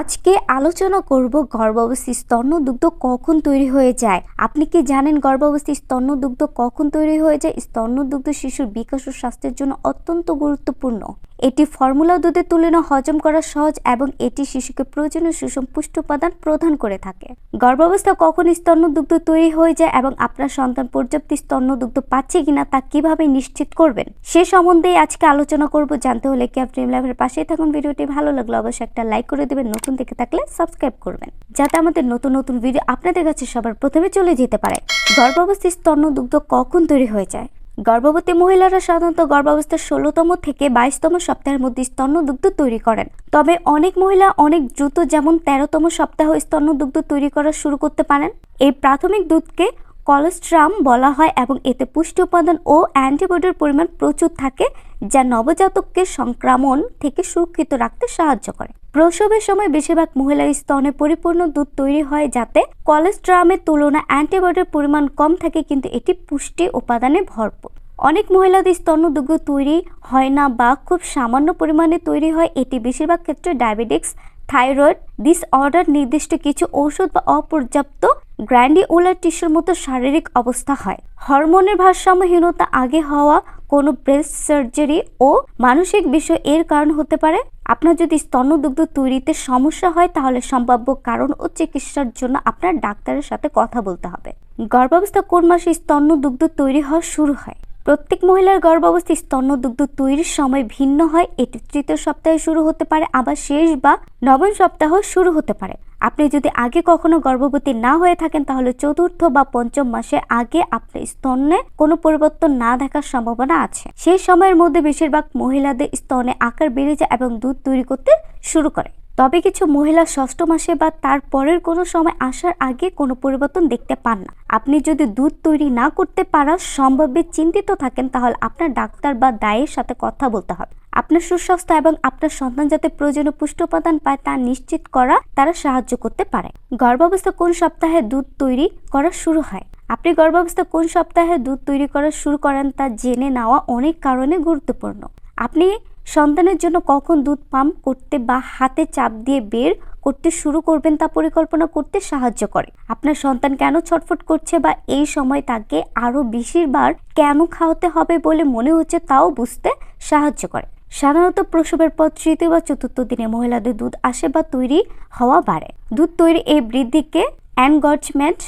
আজকে আলোচনা করব গর্ভাবস্থী স্তন্যদুগ্ধ কখন তৈরি হয়ে যায়। আপনি কি জানেন গর্ভাবস্থী স্তন্যদুগ্ধ কখন তৈরি হয়ে যায়? স্তন্যদুগ্ধ শিশুর বিকাশ ও স্বাস্থ্যের জন্য অত্যন্ত গুরুত্বপূর্ণ। এটি ফর্মুলা দুধের তুলনা হজম করা সহজ এবং এটি শিশুকে প্রয়োজনীয় সুষম পুষ্টি উপাদান প্রদান করে থাকে। গর্ভাবস্থা কখন স্তন্যদুগ্ধ তৈরি হয়ে যায় এবং আপনার সন্তান পর্যাপ্ত স্তন্যদুগ্ধ পাচ্ছে কিনা তা কীভাবে নিশ্চিত করবেন? সে সম্বন্ধে আজকে আলোচনা করব। জানতে হলে ক্যাপ ড্রিম ল্যাবের পাশেই থাকুন। ভিডিওটি ভালো লাগলে অবশ্যই একটা লাইক করে দেবেন। নতুন থেকে থাকলে সাবস্ক্রাইব করবেন। যাতে আমাদের নতুন নতুন ভিডিও আপনাদের কাছে সবার প্রথমে চলে যেতে পারে। গর্ভাবস্থী স্তন্যদুগ্ধ কখন তৈরি হয়ে যায়? গর্ভবতী মহিলারা সাধারণত গর্ভাবস্থার ষোলোতম থেকে বাইশতম সপ্তাহের মধ্যে স্তন্যদুগ্ধ তৈরি করেন। তবে অনেক মহিলা অনেক দ্রুত যেমন তেরোতম সপ্তাহ স্তন্যদুগ্ধ তৈরি করা শুরু করতে পারেন। এই প্রাথমিক দুধকে কলেস্ট্রাম বলা হয় এবং এতে পুষ্টি উপাদান ও অ্যান্টিবডির পরিমাণ প্রচুর থাকে, যা নবজাতককে সংক্রমণ থেকে সুরক্ষিত রাখতে সাহায্য করে। প্রসবের সময় বেশিরভাগ মহিলার স্তনে পরিপূর্ণ দুধ তৈরি হয় যাতে কলেস্ট্রামের তুলনায় অ্যান্টিবডির পরিমাণ কম থাকে, কিন্তু এটি পুষ্টি উপাদানে ভরপুর। অনেক মহিলাদের স্তন্যদুগ্ধ তৈরি হয় না বা খুব সামান্য পরিমাণে তৈরি হয়। এটি বেশিরভাগ ক্ষেত্রে ডায়াবেটিক্স, থাইরয়েড ডিসঅর্ডার নির্দিষ্ট কিছু ঔষধ বা অপর্যাপ্ত গ্র্যান্ডিউলার টিস্যুর মতো শারীরিক অবস্থা হয়। হরমোনের ভারসাম্যহীনতা আগে হওয়া কোনো ব্রেস্ট সার্জারি ও মানসিক বিষয় এর কারণ হতে পারে। আপনার যদি স্তন্যদুগ্ধ তৈরিতে সমস্যা হয়, তাহলে সম্ভাব্য কারণ ও চিকিৎসার জন্য আপনার ডাক্তারের সাথে কথা বলতে হবে। গর্ভাবস্থা কোন মাসে স্তন্যদুগ্ধ তৈরি হওয়া শুরু হয়? প্রত্যেক মহিলার গর্ভাবস্থী স্তন্যদুগ্ধ তৈরির সময় ভিন্ন হয়। এটি তৃতীয় সপ্তাহে শুরু হতে পারে, আবার শেষ বা নবম সপ্তাহ শুরু হতে পারে। আপনি যদি আগে কখনো গর্ভবতী না হয়ে থাকেন, তাহলে চতুর্থ বা পঞ্চম মাসে আগে আপনার স্তনে কোনো পরিবর্তন না দেখার সম্ভাবনা আছে। সেই সময়ের মধ্যে বেশিরভাগ মহিলাদের স্তনে আকার বেড়ে যায় এবং দুধ তৈরি করতে শুরু করে। তবে কিছু মহিলা ষষ্ঠ মাসে বা তার পরের কোনো সময় আসার আগে কোনো পরিবর্তন দেখতে পান না। আপনি যদি দুধ তৈরি না করতে পারা সম্ভাব্যে চিন্তিত থাকেন, তাহলে আপনার ডাক্তার বা দায়ের সাথে কথা বলতে হবে। আপনার সুস্বাস্থ্য এবং আপনার সন্তান যাতে প্রয়োজনীয় পুষ্টি উপাদান পায় তা নিশ্চিত করা তারা সাহায্য করতে পারে। গর্ভাবস্থা কোন সপ্তাহে দুধ তৈরি করা শুরু হয়? আপনি গর্ভাবস্থা কোন সপ্তাহে দুধ তৈরি করা শুরু করেন তা জেনে নেওয়া অনেক কারণে গুরুত্বপূর্ণ। আপনি সন্তানের জন্য কখন দুধ পাম্প করতে বা হাতে চাপ দিয়ে বের করতে শুরু করবেন তা পরিকল্পনা করতে সাহায্য করে। আপনার সন্তান কেন ছটফট করছে বা এই সময় তাকে আরও বেশিরবার কেন খাওয়াতে হবে বলে মনে হচ্ছে তাও বুঝতে সাহায্য করে। সাধারণত প্রসবের পর তৃতীয় বা চতুর্থ দিনে মহিলাদের দুধ আসে বা তৈরি হওয়া বাড়ে। দুধ তৈরি এই বৃদ্ধিকে অ্যানগর্জমেন্ট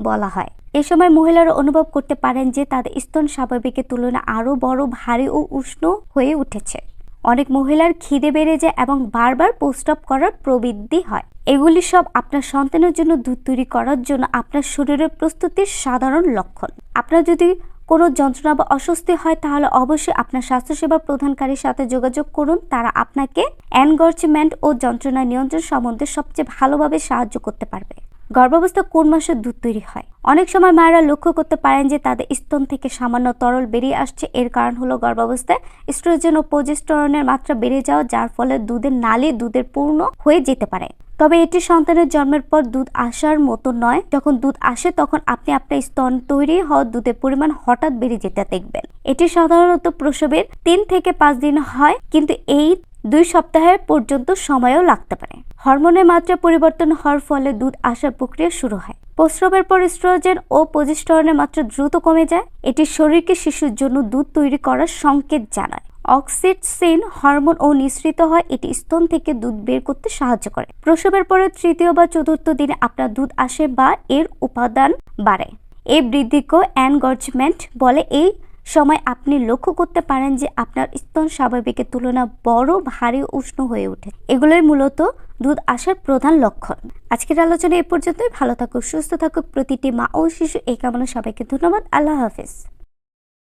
বলা হয়। এ সময় মহিলারা অনুভব করতে পারেন যে তাদের স্তন স্বাভাবিকের তুলনায় আরও বড়, ভারী ও উষ্ণ হয়ে উঠেছে। অনেক মহিলার খিদে বেড়ে যায় এবং বারবার পোস্টপ করার প্রবৃদ্ধি হয়। এগুলি সব আপনার সন্তানের জন্য দুধ তৈরি করার জন্য আপনার শরীরের প্রস্তুতির সাধারণ লক্ষণ। আপনার যদি কোনো যন্ত্রণা বা অস্বস্তি হয়, তাহলে অবশ্যই আপনার স্বাস্থ্যসেবা প্রদানকারীর সাথে যোগাযোগ করুন। তারা আপনাকে অ্যানগর্চমেন্ট ও যন্ত্রণা নিয়ন্ত্রণ সম্বন্ধে সবচেয়ে ভালোভাবে সাহায্য করতে পারবে। গর্ভাবস্থা কোন মাসে দুধ তৈরি হয়? অনেক সময় মায়েরা লক্ষ্য করতে পারেন যে তাদের স্তন থেকে সামান্য তরল বেরিয়ে আসছে। এর কারণ হলো গর্ভাবস্থায় স্ট্রোজেন ও প্রোজেস্টেরনের মাত্রা বেড়ে যাওয়া, যার ফলে দুধের নালি দুধের পূর্ণ হয়ে যেতে পারে। তবে এটি সন্তানের জন্মের পর দুধ আসার মতো নয়। যখন দুধ আসে, তখন আপনি আপনার স্তন তৈরি হওয়া দুধের পরিমাণ হঠাৎ বেড়ে যেতে দেখবেন। এটি সাধারণত প্রসবের তিন থেকে পাঁচ দিন হয়, কিন্তু এই দুই সপ্তাহের পর্যন্ত সময়ও লাগতে পারে। হরমোনের মাত্রা পরিবর্তন হওয়ার ফলে দুধ আসার প্রক্রিয়া শুরু হয়। প্রস্রাবের পর স্ট্রোজেন ও প্রজেস্টরনের মাত্রা দ্রুত কমে যায়। এটি শরীরকে শিশুর জন্য দুধ তৈরি করার সংকেত জানায়। অক্সিটসিন হরমোন ও নিঃসৃত হয়, এটি স্তন থেকে দুধ বের করতে সাহায্য করে। প্রসবের পরে তৃতীয় বা চতুর্থ দিনে আপনার দুধ আসে বা এর উপাদান বাড়ে। এই বৃদ্ধিকে অ্যানগর্জমেন্ট বলে। এই সময় আপনি লক্ষ্য করতে পারেন যে আপনার স্তন স্বাভাবিকের তুলনা বড়, ভারী, উষ্ণ হয়ে ওঠে। এগুলোই মূলত দুধ আসার প্রধান লক্ষণ। আজকের আলোচনা এ পর্যন্তই। ভালো থাকুক সুস্থ থাকুক প্রতিটি মা ও শিশু এই কামনা সবাইকে ধন্যবাদ। আল্লাহ হাফিজ।